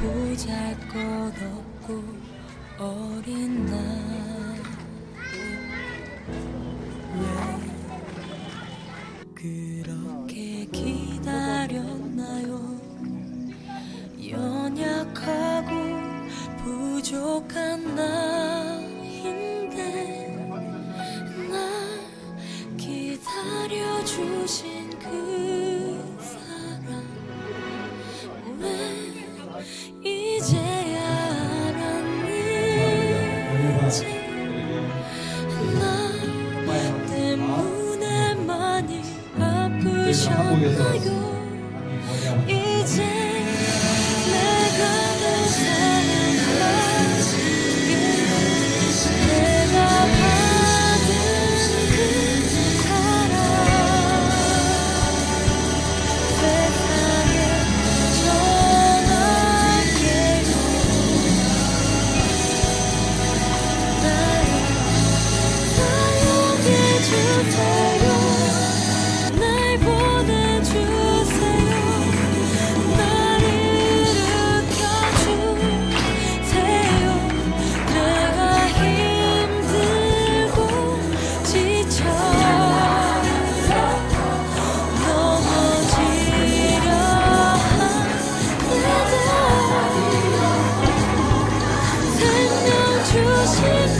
보잘것없고 어린 나왜 그렇게 기다렸나요? 연약하고 부족한 나인데 날 기다려주신 아프셨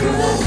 그것